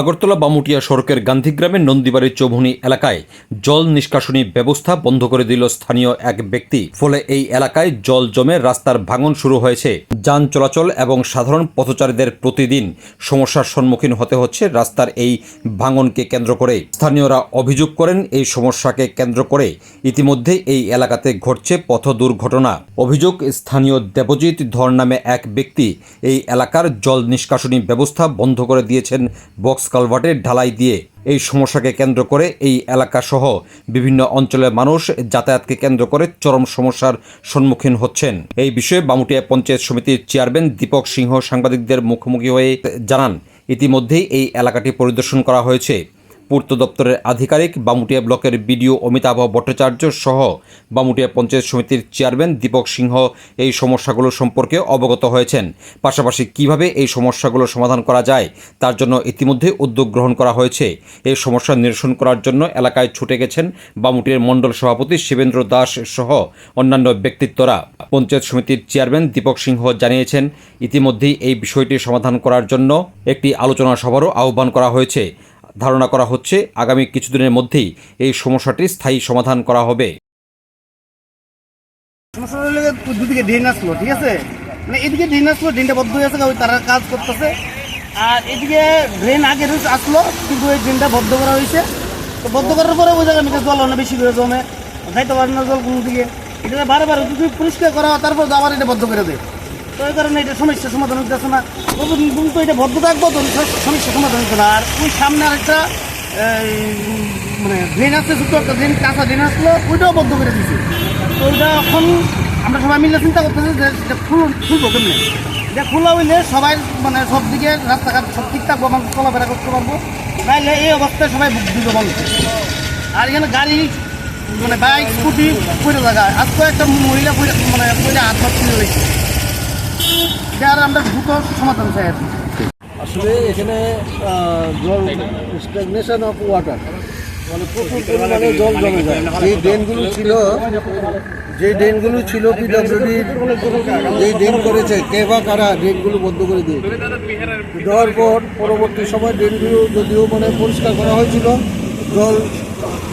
আগরতলা বামুটিয়া সড়কের গান্ধীগ্রামের নন্দীবাড়ির চৌভুনি এলাকায় জল নিষ্কাশনী ব্যবস্থা বন্ধ করে দিল স্থানীয় এক ব্যক্তি। ফলে এই এলাকায় জল জমে রাস্তার ভাঙন শুরু হয়েছে। যান চলাচল এবং সাধারণ পথচারীদের প্রতিদিন সমস্যার সম্মুখীন হতে হচ্ছে রাস্তার এই ভাঙনকে কেন্দ্র করে। স্থানীয়রা অভিযোগ করেন, এই সমস্যাকে কেন্দ্র করে ইতিমধ্যে এই এলাকাতে ঘটছে পথ দুর্ঘটনা। অভিযোগ, স্থানীয় দেবজিৎ ধর নামে এক ব্যক্তি এই এলাকার জল নিষ্কাশনী ব্যবস্থা বন্ধ করে দিয়েছেন বক্স কালভার্টের ঢালাই দিয়ে এই সমস্যাকে কেন্দ্র করে এই এলাকাসহ বিভিন্ন অঞ্চলের মানুষ যাতায়াতকে কেন্দ্র করে চরম সমস্যার সম্মুখীন হচ্ছেন। এই বিষয়ে বামুটিয়া পঞ্চায়েত সমিতির চেয়ারম্যান দীপক সিংহ সাংবাদিকদের মুখোমুখি হয়ে জানান, ইতিমধ্যেই এই এলাকাটি পরিদর্শন করা হয়েছে। পূর্ত দপ্তরের আধিকারিক বামুটিয়া ব্লকের বিডিও অমিতাভ ভট্টাচার্য সহ বামুটিয়া পঞ্চায়েত সমিতির চেয়ারম্যান দীপক সিংহ এই সমস্যাগুলো সম্পর্কে অবগত হয়েছেন। পাশাপাশি কীভাবে এই সমস্যাগুলো সমাধান করা যায়, তার জন্য ইতিমধ্যে উদ্যোগ গ্রহণ করা হয়েছে। এই সমস্যা নিরসন করার জন্য এলাকায় ছুটে গেছেন বামুটিয়ার মণ্ডল সভাপতি শিবেন্দ্র দাস সহ অন্যান্য ব্যক্তিত্বরা। পঞ্চায়েত সমিতির চেয়ারম্যান দীপক সিংহ জানিয়েছেন, ইতিমধ্যেই এই বিষয়টি সমাধান করার জন্য একটি আলোচনা সভারও আহ্বান করা হয়েছে। ধারণা করা হচ্ছে আগামী কিছুদিনের মধ্যেই এই সমস্যাটি স্থায়ী সমাধান করা হবে। সমস্যা হলে দুদিকে ড্রেন আসলো, ঠিক আছে? মানে এদিকে ড্রেন আসলো, ড্রেনটা বদ্ধ হয়ে আছে তারা কাজ করতেছে। আর এদিকে ড্রেন আগে আসলো, কিন্তু ওই ড্রেনটা বদ্ধ করা হয়েছে। তো বদ্ধ করার পরে ওই জায়গায় মিটার জল অনেক বেশি করে জমে। যাইতে পারে না জল কোনো দিকে। এটা বারবার যদি পরিষ্কার করা হয়, তারপর আবার এটা বদ্ধ করে দেয়। তো এই কারণে এটা সমস্যার সমাধান হচ্ছে না। তবু তো এটা বদ্ধ থাকব তো সমস্যার সমাধান হচ্ছে না আর ওই সামনে আরেকটা মানে ড্রেন আসছে ছোট্ট একটা ড্রেন কাঁচা ড্রেন আসলো, ওইটাও বদ্ধ করে দিচ্ছে তো ওইটা এখন আমরা সবাই মিলে চিন্তা করতেছি যে এটা ফুল খুলবো কেমনি? এটা খোলা হইলে সবাই মানে সব দিকে রাস্তাঘাট সব ঠিক থাকব মানুষ চলাফেরা করতে পারব। নাইলে এই অবস্থায় সবাই দিবে মানুষ আর এখানে গাড়ি মানে বাইক, স্কুটি পড়ে জায়গায়। আজকে একটা মহিলা মানে পড়ে হাত হাত তুলে আর আমরা দ্রুত সমাধান চাই আর আসলে এখানে জল স্ট্যাগনেশন অফ ওয়াটার মানে প্রচুর পরিমাণে জল জমে যায়। যে ড্রেনগুলো ছিল, যে ড্রেনগুলো ছিল পিডব্লিউডির যেই ড্রেন করেছে কে কারা, ড্রেনগুলো বন্ধ করে দিয়ে। দেওয়ার পর পরবর্তী সময় ড্রেনগুলো যদিও মানে পরিষ্কার করা হয়েছিল, জল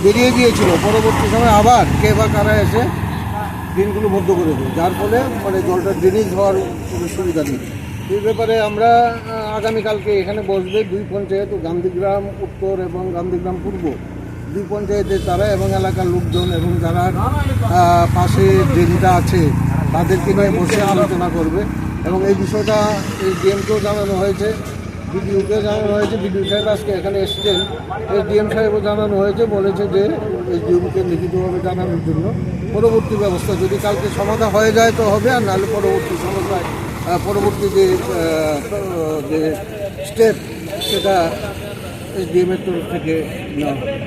বেরিয়ে গিয়েছিল, পরবর্তী সময় আবার কে কারা এসে ড্রেনগুলো বন্ধ করে দেয় যার ফলে মানে জলটা ড্রেনেজ হওয়ার কোনো সুবিধা নেই। এই ব্যাপারে আমরা আগামীকালকে এখানে বসবে দুই পঞ্চায়েত, গান্ধীগ্রাম উত্তর এবং গান্ধীগ্রাম পূর্ব। দুই পঞ্চায়েতের তারা এবং এলাকার লোকজন এবং যারা পাশে ড্রেনটা আছে, তাদেরকে নিয়ে বসে আলোচনা করবে। এবং এই বিষয়টা এই ডিএমকেও জানানো হয়েছে বিডিওকে জানানো হয়েছে। বিডিও সাহেব আজকে এখানে এসেছেন। এই ডিএম সাহেবও জানানো হয়েছে, বলেছে যে এই ডিএমকে লিখিতভাবে জানানোর জন্য। পরবর্তী ব্যবস্থা যদি কালকে সমাধা হয়ে যায় তো হবে, আর নাহলে পরবর্তী সমস্যায় পরবর্তী যে যে স্টেপ সেটা এসডিএমের তরফ থেকে নেওয়া হবে।